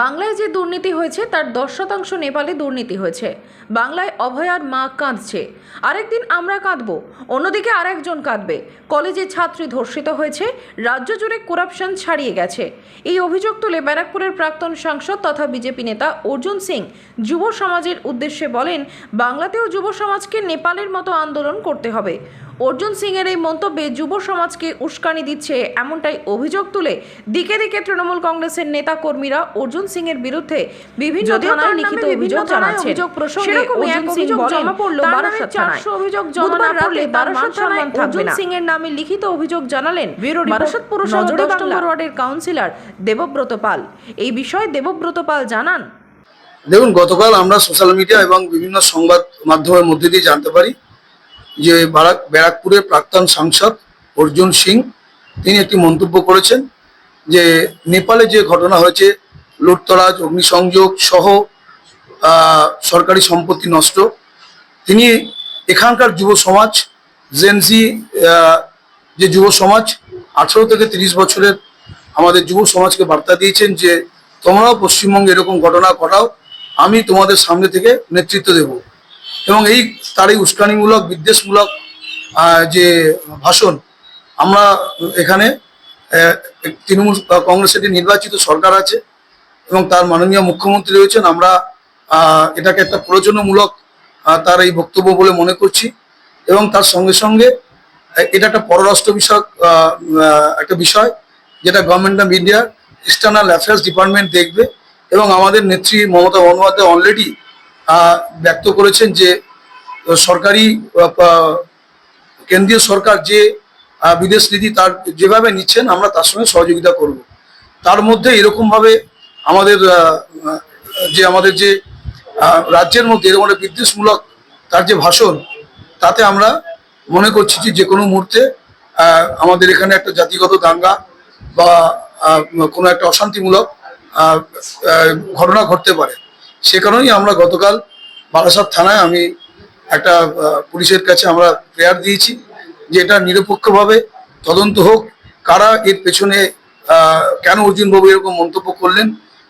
বাংলায় যে দুর্নীতি হয়েছে, তার দশ শতাংশ নেপালে দুর্নীতি হয়েছে। বাংলায় অভয়ার মা কাঁদছে। আরেকদিন আমরা কাঁদব, অন্যদিকে আরেকজন কাঁদবে। কলেজে ছাত্রী ধর্ষিত হয়েছে, রাজ্য জুড়ে করাপশন ছাড়িয়ে গেছে। এই অভিযোগ তুলে ব্যারাকপুরের প্রাক্তন সাংসদ তথা বিজেপি নেতা অর্জুন সিং যুব সমাজের উদ্দেশ্যে বলেন, বাংলাতেও যুব সমাজকে নেপালের মতো আন্দোলন করতে হবে। অর্জুন সিংয়ের এই মন্তব্যে যুব সমাজকে উস্কানি দিচ্ছে এমনটাই অভিযোগ তুলে দিকে দিকে তৃণমূল কংগ্রেসের নেতা কর্মীরা অর্জুন সিং এর বিরুদ্ধে বিভিন্ন থানায় লিখিত অভিযোগ জানাচ্ছেন। অভিযোগ প্রসঙ্গে সেরকমই এক সিং অভিযোগ বলেন, জমা পড়ল তার নামে বারাসাত থানায়। অভিযোগ জমা না পড়লে বারাসাত থানায় সিং এর নামে লিখিত অভিযোগ জানালেন বারাসাত পুরসভা দশ নম্বর ওয়ার্ডের কাউন্সিলর দেবব্রত পাল। এই বিষয়ে দেবব্রত পাল জানান। দেখুন গতকাল আমরা সোশ্যাল মিডিয়া এবং বিভিন্ন সংবাদ মাধ্যমের মধ্যে দিয়ে জানতে পারি যে বারাক ব্যারাকপুরের প্রাক্তন সাংসদ অর্জুন সিং তিনি একটি মন্তব্য করেছেন যে নেপালে যে ঘটনা হয়েছে লুটতরাজ, অগ্নিসংযোগ সহ সরকারি সম্পত্তি নষ্ট। তিনি এখানকার যুব সমাজ জেনজি যে যুব সমাজ, আঠারো থেকে তিরিশ বছরের আমাদের যুব সমাজকে বার্তা দিয়েছেন যে, তোমরাও পশ্চিমবঙ্গে এরকম ঘটনা ঘটাও, আমি তোমাদের সামনে থেকে নেতৃত্ব দেব। এবং এই, তার এই উস্কানিমূলক, বিদ্বেষমূলক যে ভাষণ, আমরা এখানে তৃণমূল, কংগ্রেসের নির্বাচিত সরকার আছে এবং তার মাননীয় মুখ্যমন্ত্রী রয়েছেন, আমরা এটাকে একটা প্রয়োজনমূলক তার এই বক্তব্য বলে মনে করছি। এবং তার সঙ্গে সঙ্গে এটা একটা পররাষ্ট্র বিষয়ক একটা বিষয়, যেটা government of India external affairs department দেখবে। এবং আমাদের নেত্রী মমতা বন্দ্যোপাধ্যায় অলরেডি ব্যক্ত করেছেন যে, সরকারি কেন্দ্রীয় সরকার যে বিদেশ নীতি তার যেভাবে নিচ্ছেন, আমরা তার সঙ্গে সহযোগিতা করব। তার মধ্যে এরকম ভাবে আমাদের যে আমাদের যে রাজ্যের মধ্যে এরকম একটা বিদ্বেষমূলক তার যে ভাষণ, তাতে আমরা মনে করছি যে যে কোনো মুহূর্তে আমাদের এখানে একটা জাতিগত দাঙ্গা বা কোনো একটা অশান্তিমূলক ঘটনা ঘটতে পারে। সে কারণেই আমরা গতকাল বারাসাত থানায় আমি একটা পুলিশের কাছে আমরা প্রেয়ার দিয়েছি যে এটা নিরপেক্ষভাবে তদন্ত হোক, কারা এর পেছনে কেন অর্জুন বাবু এরকম মন্তব্য করলেন